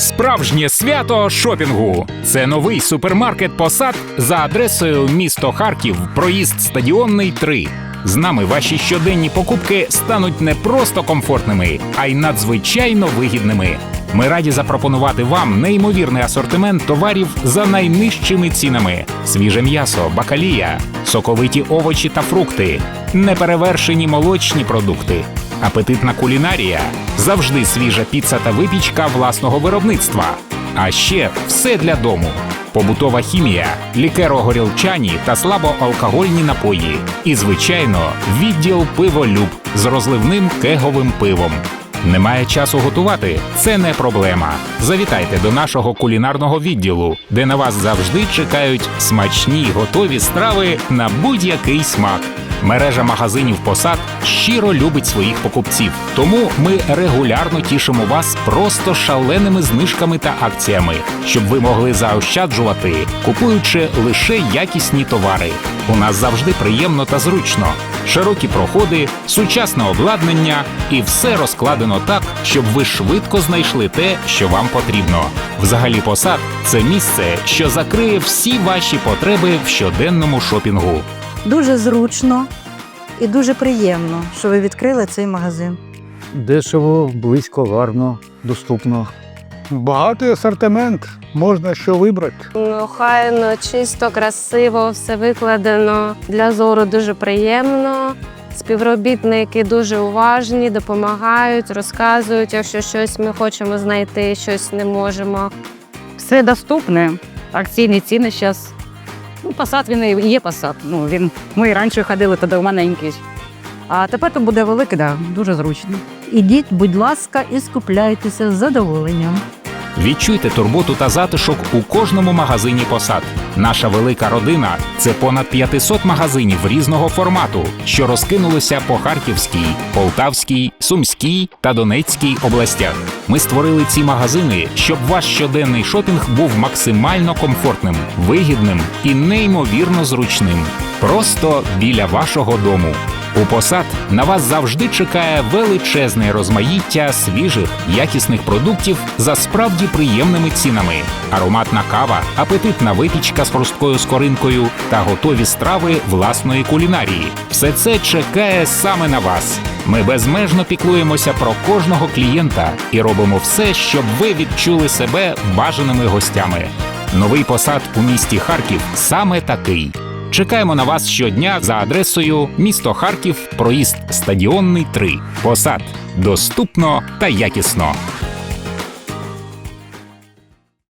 Справжнє свято шопінгу. Це новий супермаркет посад за адресою місто Харків, проїзд стадіонний 3. З нами ваші щоденні покупки стануть не просто комфортними, а й надзвичайно вигідними. Ми раді запропонувати вам неймовірний асортимент товарів за найнижчими цінами: свіже м'ясо, бакалія, соковиті овочі та фрукти, неперевершені молочні продукти, апетитна кулінарія, завжди свіжа піца та випічка власного виробництва. А ще все для дому. Побутова хімія, лікеро-горілчані та слабоалкогольні напої. І, звичайно, відділ пиволюб з розливним кеговим пивом. Немає часу готувати? Це не проблема. Завітайте до нашого кулінарного відділу, де на вас завжди чекають смачні готові страви на будь-який смак. Мережа магазинів посад щиро любить своїх покупців, тому ми регулярно тішимо вас просто шаленими знижками та акціями, щоб ви могли заощаджувати, купуючи лише якісні товари. У нас завжди приємно та зручно. Широкі проходи, сучасне обладнання і все розкладено так, щоб ви швидко знайшли те, що вам потрібно. Взагалі, посад це місце, що закриє всі ваші потреби в щоденному шопінгу. Дуже зручно і дуже приємно, що ви відкрили цей магазин. Дешево, близько, гарно, доступно. Багатий асортимент, можна що вибрати. Ну, Охайно, чисто, красиво, все викладено. Для зору дуже приємно. Співробітники дуже уважні, допомагають, розказують, якщо щось ми хочемо знайти, щось не можемо. Все доступне. Акційні ціни зараз. Ну, посад він і є посад. Ну, він, ми і раніше ходили туди маленький. А тепер то буде великий, да, дуже зручно. Ідіть, будь ласка, і скупляйтеся з задоволенням. Відчуйте турботу та затишок у кожному магазині посад. Наша велика родина це понад 500 магазинів різного формату, що розкинулися по Харківській, Полтавській, Сумській та Донецькій областях. Ми створили ці магазини, щоб ваш щоденний шопінг був максимально комфортним, вигідним і неймовірно зручним. Просто біля вашого дому. У посад на вас завжди чекає величезне розмаїття свіжих, якісних продуктів за справді приємними цінами, ароматна кава, апетитна випічка з хрусткою скоринкою та готові страви власної кулінарії. Все це чекає саме на вас. Ми безмежно піклуємося про кожного клієнта і робимо все, щоб ви відчули себе бажаними гостями. Новий посад у місті Харків саме такий. Чекаємо на вас щодня за адресою місто Харків, проїзд стадіонний 3. Посад доступно та якісно.